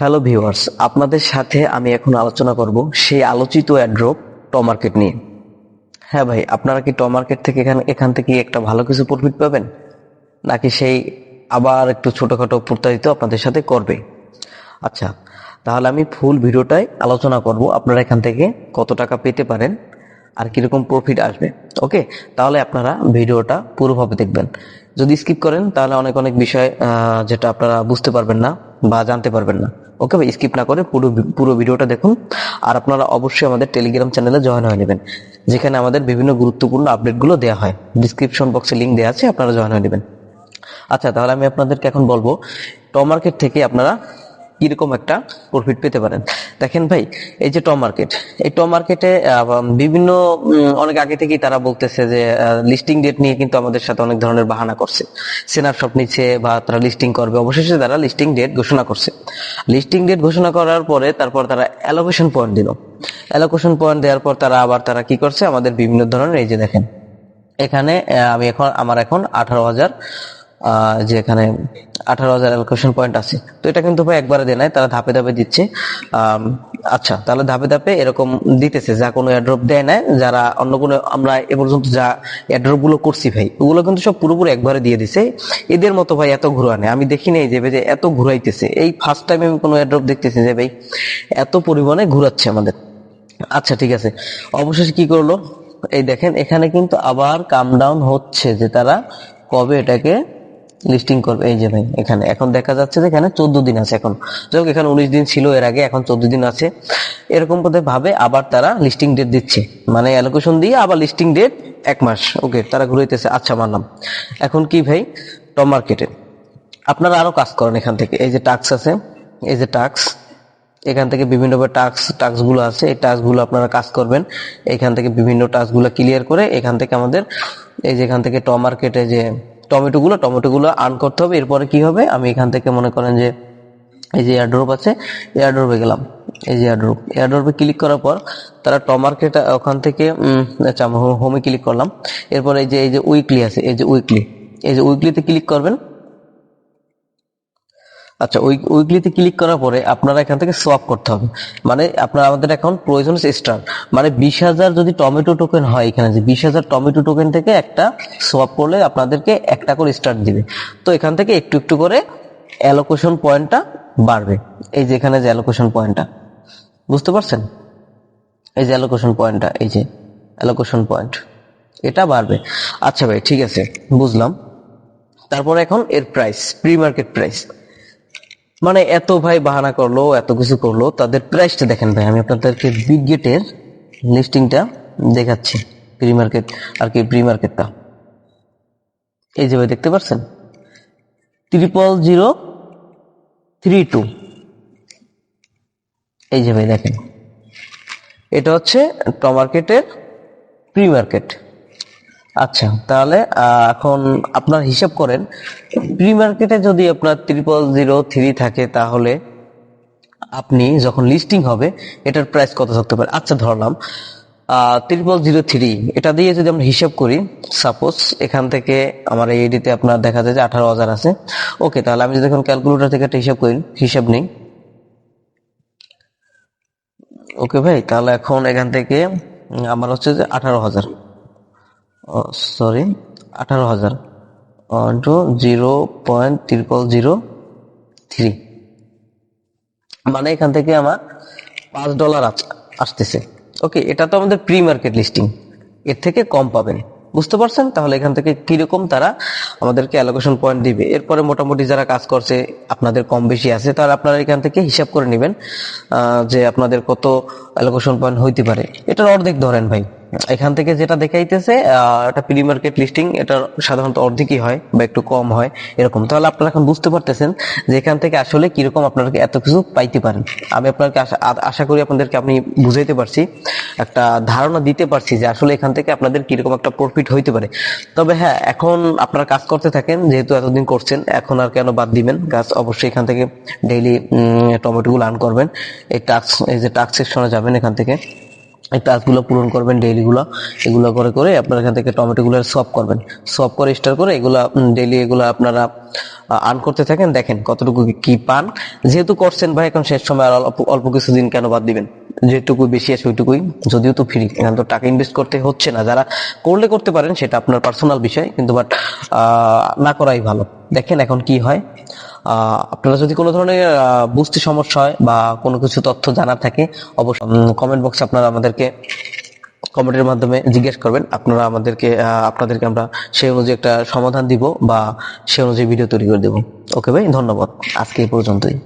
Hello viewers আপনাদের সাথে আমি এখন আলোচনা করব সেই আলোচিত অ্যাড্রপ টমার্কেট নিয়ে। হ্যাঁ ভাই, আপনারা কি টমার্কেট থেকে এখানে এখান থেকে একটা ভালো কিছু প্রফিট পাবেন? নাকি সেই আবার একটু ছোটোখাটো প্রতারিত আপনাদের সাথে করবে? আচ্ছা তাহলে আমি ফুল ভিডিওটাই আলোচনা করব আপনারা এখান থেকে কত টাকা পেতে পারেন আর কীরকম প্রফিট আসবে ওকে তাহলে আপনারা ভিডিওটা পুরোভাবে দেখবেন। যদি স্কিপ করেন, তাহলে অনেক অনেক বিষয় যেটা আপনারা বুঝতে পারবেন না বা জানতে পারবেন না ওকে ভাই স্কিপ না করে পুরো পুরো ভিডিওটা দেখুন। আর আপনারা অবশ্যই আমাদের টেলিগ্রাম চ্যানেলে জয়েন হয়ে নেবেন, যেখানে আমাদের বিভিন্ন গুরুত্বপূর্ণ আপডেটগুলো দেওয়া হয়। ডিসক্রিপশন বক্সে লিংক দেওয়া আছে, আপনারা জয়েন হয়ে নেবেন। আচ্ছা তাহলে আমি আপনাদেরকে এখন বলব টপ মার্কেট থেকে আপনারা কীরকম একটা প্রফিট পেতে পারেন। দেখেন ভাই, এই যে টপ মার্কেট, এই টপ মার্কেটে বিভিন্ন অনেক আগে থেকেই তারা বলতেছে যে লিস্টিং ডেট নিয়ে কিন্তু আমাদের সাথে অনেক ধরনের বাহানা করছে। সেনার শপ নিচ্ছে বা তারা লিস্টিং করবে। অবশেষে তারা লিস্টিং ডেট ঘোষণা করছে। লিস্টিং ডেট ঘোষণা করার পরে তারপর তারা অ্যালোকেশন পয়েন্ট দিল। অ্যালোকেশন পয়েন্ট দেওয়ার পর তারা আবার তারা কি করছে? আমাদের বিভিন্ন ধরনের, এই যে দেখেন, এখানে আমি এখন, আমার এখন আঠারো হাজার যে এখানে আঠারো হাজার অ্যালোকেশন পয়েন্ট আছে। তো এটা কিন্তু ভাই একবারে দেয় নাই, তারা ধাপে ধাপে দিচ্ছে। আচ্ছা তাহলে ধাপে ধাপে এরকম দিতেছে, যা কোনো এয়ারড্রপ দেয় না যারা অন্য কোনো, আমরা এ পর্যন্ত যা এয়ারড্রপগুলো করছি ভাই, ওগুলো কিন্তু সব পুরোপুরি একবারে দিয়ে দিছে। এদের মতো ভাই এত ঘুরা নেই আমি দেখি নাই যে ভাই যে এত ঘুরাইতেছে। এই ফার্স্ট টাইম আমি কোনো এয়ারড্রপ দেখতেছি যে ভাই এত পরিমাণে ঘুরাচ্ছে আমাদের। আচ্ছা ঠিক আছে। অবশেষে কি করল? এই দেখেন, এখানে কিন্তু আবার কাম ডাউন হচ্ছে যে তারা কবে এটাকে লিস্টিং করবে, এই যে ভাই, এখানে। এখন দেখা যাচ্ছে যে এখানে চোদ্দ দিন আছে এখন। যাই এখানে উনিশ দিন ছিল এর আগে, এখন চোদ্দ দিন আছে। এরকম পথে ভাবে আবার তারা লিস্টিং ডেট দিচ্ছে। মানে অ্যালোকেশন দিয়ে আবার লিস্টিং ডেট এক মাস। ওকে, তারা ঘুরাইতেছে আচ্ছা মানলাম। এখন কি ভাই? টপ মার্কেটে আপনারা আরও কাজ করেন এখান থেকে। এই যে টাক্স আছে, এই যে টাক্স এখান থেকে বিভিন্ন টাস্ক টাস্কগুলো আছে। এই টাস্কগুলো আপনারা কাজ করবেন। এখান থেকে বিভিন্ন টাস্কগুলো ক্লিয়ার করে এখান থেকে আমাদের, এই যে এখান থেকে টপ মার্কেটে যে টমেটো গুলো টমেটো গুলো আর্ন করতে হবে। এরপরে কি হবে? আমি এখান থেকে মনে করেন যে এই যে এয়ারড্রপ আছে এয়ারড্রপে গেলাম। এই যে এয়ারড্রপ এয়ারড্রপে ক্লিক করার পর তারা টমার্কেট ওখান থেকে আচ্ছা হোমে ক্লিক করলাম। এরপর এই যে এই যে উইকলি আছে, এই যে উইকলি এই যে উইকলিতে ক্লিক করবেন আচ্ছা ওই উইকলিতে ক্লিক করার পরে আপনারা এখান থেকে সোয়াপ করতে হবে। মানে আপনার, আমাদের এখন প্রয়োজন স্টার মানে বিশ হাজার যদি টমেটো টোকেন হয় এখানে, যে বিশ হাজার টমেটো টোকেন থেকে একটা সোয়াপ করলে আপনাদেরকে একটা করে স্টার দিবে। তো এখান থেকে একটু একটু করে অ্যালোকেশন পয়েন্টটা বাড়বে। এই যে এখানে যে অ্যালোকেশন পয়েন্টটা বুঝতে পারছেন? এই যে অ্যালোকেশন পয়েন্টটা এই যে অ্যালোকেশন পয়েন্ট এটা বাড়বে। আচ্ছা ভাই, ঠিক আছে, বুঝলাম। তারপরে এখন এর প্রাইস প্রি মার্কেট প্রাইস মানে এত ভাই বাহানা করল, এত কিছু করল, তাদের প্রাইসটা দেখেন ভাই, আমি আপনাদেরকে বিগ গেটের লিস্টিংটা দেখাচ্ছি প্রি মার্কেট আর কি প্রি মার্কেটটা এই যে ভাই, দেখতে পাচ্ছেন? ট্রিপল জিরো থ্রি টু এই যে ভাই, দেখেন। এটা হচ্ছে টপ মার্কেটের প্রি মার্কেট আচ্ছা তাহলে এখন আপনার হিসাব করেন প্রি মার্কেটে যদি আপনার ত্রিপল জিরো থ্রি থাকে, তাহলে আপনি যখন লিস্টিং হবে, এটার প্রাইস কত থাকতে পারে? আচ্ছা ধরলাম ট্রিপল জিরো থ্রি এটা দিয়ে যদি আমরা হিসাব করি সাপোজ এখান থেকে আমার এই এডিতে আপনার দেখা যায় যে আঠারো হাজার আছে, ওকে, তাহলে আমি যদি এখন ক্যালকুলেটর থেকে একটা হিসাব করি, হিসাব নেই। ওকে ভাই, তাহলে এখন এখান থেকে আমার হচ্ছে যে আঠারো হাজার। সরি আঠারো হাজার। Into zero point triple zero three মানে এখান থেকে আমার পাঁচ ডলার আসতেছে। ওকে এটা তো আমাদের প্রি মার্কেট লিস্টিং এর থেকে কম পাবেন। বুঝতে পারছেন? তাহলে এখান থেকে কীরকম তারা আমাদেরকে অ্যালোকেশন পয়েন্ট দিবে। এরপরে মোটামুটি যারা কাজ করছে, আপনাদের কম বেশি আছে তাহলে আপনারা এখান থেকে হিসাব করে নেবেন যে আপনাদের কত অ্যালোকেশন পয়েন্ট হইতে পারে। এটার অর্ধেক ধরেন ভাই। এখান থেকে যেটা দেখাইতেছে এটা প্রি মার্কেট লিস্টিং এটা সাধারণত অর্ধেকই হয় বা একটু কম হয়, এরকম। তাহলে আপনারা এখন বুঝতে পারতেছেন যে এখান থেকে আসলে কীরকম আপনারা এত কিছু পাইতে পারেন। আমি আপনাকে আশা- করি আপনাদেরকে আপনি বুঝাইতে পারছি, একটা ধারণা দিতে পারছি যে আসলে এখান থেকে আপনাদের কীরকম একটা প্রফিট হইতে পারে। তবে হ্যাঁ এখন আপনারা কাজ করতে থাকেন, যেহেতু এতদিন করছেন, এখন আর কেন বাদ দিবেন? কাজ অবশ্যই এখান থেকে ডেইলি টমেটো গুলো আর্ন করবেন। এই টাক্স এই যে টাক্স সেকশনে যাবেন এখান থেকে। এই টাস্কগুলো পূরণ করবেন, ডেইলিগুলো, এগুলো করে করে আপনারা এখান থেকে টমেটোগুলো সব করবেন। সব করে স্টার করে এগুলা ডেইলি এগুলো আপনারা আর্ন করতে থাকেন। দেখেন কতটুকু কি পান। যেহেতু করছেন ভাই, এখন শেষ সময় আর অল্প অল্প কিছুদিন কেন বাদ দিবেন? যেটুকু বেশি আছে ওইটুকুই। যদিও তো ফ্রি এখানে তো টাকা ইনভেস্ট করতে হচ্ছে না। যারা করলে করতে পারেন, সেটা আপনার পার্সোনাল বিষয়, কিন্তু বাট না করাই ভালো। দেখেন এখন কি হয়। আপনারা যদি কোনো ধরনের বুঝতে সমস্যা হয় বা কোনো কিছু তথ্য জানার থাকে, অবশ্যই কমেন্ট বক্সে আপনারা আমাদেরকে কমেন্টের মাধ্যমে জিজ্ঞেস করবেন। আপনারা আমাদেরকে আপনাদেরকে আমরা সেই অনুযায়ী একটা সমাধান দিব বা সেই অনুযায়ী ভিডিও তৈরি করে দেবো। ওকে ভাই, ধন্যবাদ। আজকে এই পর্যন্তই।